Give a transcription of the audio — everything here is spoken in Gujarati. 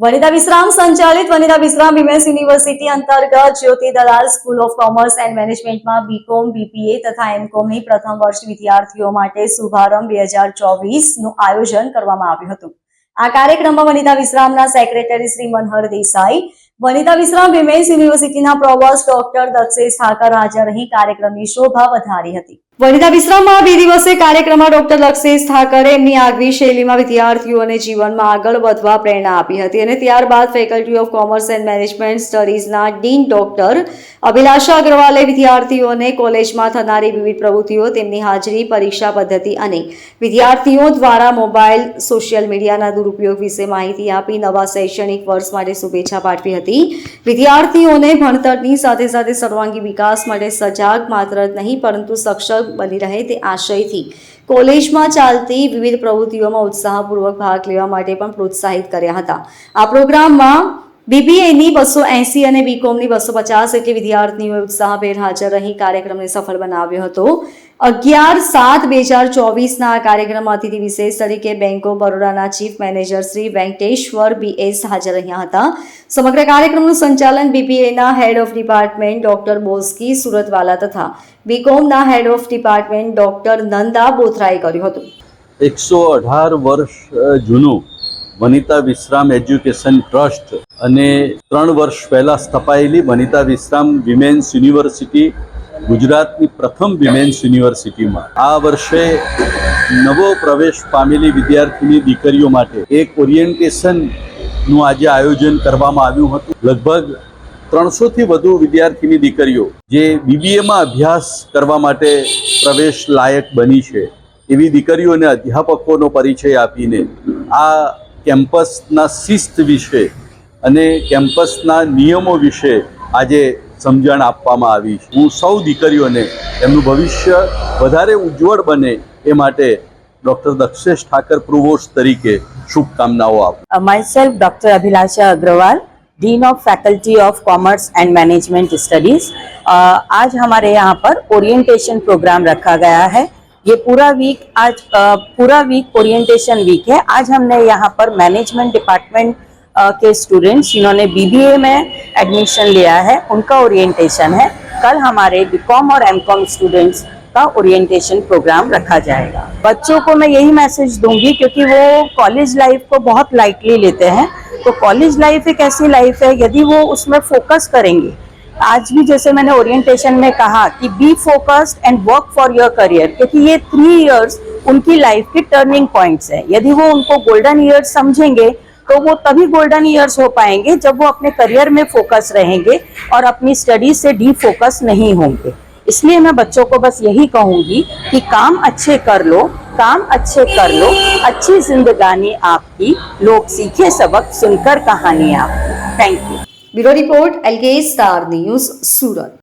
વનિતા વિશ્રામ સંચાલિત વનિતા વિશ્રામ વિમેન્સ યુનિવર્સિટી અંતર્ગત Jyoti Dalal school of commerce and મેનેજમેન્ટમાં બીકોમ બીપીએ તથા એમકોમની પ્રથમ વર્ષ વિદ્યાર્થીઓ માટે શુભારંભ બે હજાર ચોવીસનું આયોજન કરવામાં આવ્યું હતું. આ કાર્યક્રમમાં વનિતા વિશ્રામના સેક્રેટરી શ્રી મનહર દેસાઈ, વનિતા વિશ્રામ વિમેન્સ યુનિવર્સિટીના પ્રોવોસ્ટ ડોક્ટર દક્ષેશ ઠાકર હાજર રહી. કાર્યક્રમની શોભા વધારી હતી. વનિતા વિશ્રામમાં બે દિવસે કાર્યક્રમમાં ડોક્ટર લક્ષેશ ઠાકરે એમની આગવી શૈલીમાં વિદ્યાર્થીઓને જીવનમાં આગળ વધવા પ્રેરણા આપી હતી અને ત્યારબાદ faculty of commerce and management સ્ટડીઝના dean doctor Abhilasha અગ્રવાલે વિદ્યાર્થીઓને કોલેજમાં થનારી વિવિધ પ્રવૃત્તિઓ, તેમની હાજરી, પરીક્ષા પદ્ધતિ અને વિદ્યાર્થીઓ દ્વારા મોબાઈલ, સોશિયલ મીડિયાના દુરુપયોગ વિશે માહિતી આપી નવા શૈક્ષણિક વર્ષ માટે શુભેચ્છા પાઠવી હતી. વિદ્યાર્થીઓને ભણતરની સાથે સાથે સર્વાંગી વિકાસ માટે સજાગ માત્ર નહીં, પરંતુ સક્ષમ બની રહે તે આશયથી. કોલેજમાં ચાલતી વિવિધ પ્રવૃત્તિઓમાં ઉત્સાહપૂર્વક ભાગ લેવા માટે પણ પ્રોત્સાહિત કર્યા હતા. આ પ્રોગ્રામમાં બીબીએની બસો એંસી અને બીકોમની બસો પચાસ જેટલી વિદ્યાર્થીઓએ ઉત્સાહભેર હાજર રહી કાર્યક્રમને સફળ બનાવ્યો હતો. અગિયાર સાત બે હજાર ચોવીસના કાર્યક્રમ અતિથિ વિશેષ તરીકે bank of બરોડાના chief manager Shri Venkateshwar BS હાજર રહ્યા હતા. સમગ્ર કાર્યક્રમનું સંચાલન બીપીએના head of department doctor Boski Suratwala તથા બીકોમના head of department doctor Nanda બોથરાએ કર્યું હતું. એકસો અઢાર વર્ષ જૂનું વનિતા વિશ્રામ એજ્યુકેશન ટ્રસ્ટ અને ત્રણ વર્ષ પહેલાં સ્થપાયેલી વનિતા વિશ્રામ વિમેન્સ યુનિવર્સિટી ગુજરાતની પ્રથમ વિમેન્સ યુનિવર્સિટીમાં આ વર્ષે નવો પ્રવેશ પામેલી વિદ્યાર્થીની દીકરીઓ માટે એક ઓરિએન્ટેશનનું આજે આયોજન કરવામાં આવ્યું હતું. લગભગ ત્રણસોથી વધુ વિદ્યાર્થીની દીકરીઓ જે બીબીએમાં અભ્યાસ કરવા માટે પ્રવેશ લાયક બની છે, એવી દીકરીઓને અધ્યાપકોનો પરિચય આપીને આ કેમ્પસના શિસ્ત વિશે અને કેમ્પસના નિયમો વિશે આજે સમજણ આપવામાં આવી છે હું સૌ દીકરીઓને એમનું ભવિષ્ય વધારે ઉજ્જવળ બને એ માટે ડૉક્ટર દક્ષેશ ઠાકર પ્રુવોસ્ટ તરીકે શુભકામનાઓ આપું Uh, myself, Dr. Abhilasha Agrawal, Dean of Faculty of Commerce and Management Studies. Uh, आज हमारे यहाँ पर ओरिएंटेशन प्रोग्राम रखा गया है ये पूरा वीक आज uh, पूरा वीक ओरिएंटेशन वीक है आज हमने यहाँ पर मैनेजमेंट डिपार्टमेंट के स्टूडेंट्स जिन्होंने बीबीए में एडमिशन लिया है, उनका ओरिएंटेशन है। कल हमारे बीकॉम और एमकॉम स्टूडेंट्स का ओरिएंटेशन प्रोग्राम रखा जाएगा। बच्चों को मैं यही मैसेज दूँगी क्योंकि वो कॉलेज लाइफ को बहुत लाइटली लेते हैं। तो कॉलेज लाइफ एक ऐसी लाइफ है, यदि वो उसमें फोकस करेंगे। आज भी जैसे मैंने ओरिएंटेशन में कहा कि be focused and work for your career क्योंकि ये थ्री इयर्स उनकी लाइफ के टर्निंग पॉइंट्स हैं। यदि वो उनको गोल्डन ईयर्स समझेंगे तो वो तभी गोल्डन ईयर्स हो पाएँगे जब वो अपने करियर में फोकस रहेंगे और अपनी स्टडीज़ से डी फोकस नहीं होंगे। इसलिए मैं बच्चों को बस यही कहूँगी कि काम अच्छे कर लो, काम अच्छे कर लो, अच्छी जिंदगानी आपकी, लोग सीखे सबक, सुनकर कहानी आपकी। थैंक यू ब्यूरो रिपोर्ट एलगे स्टार न्यूज़ सूरत।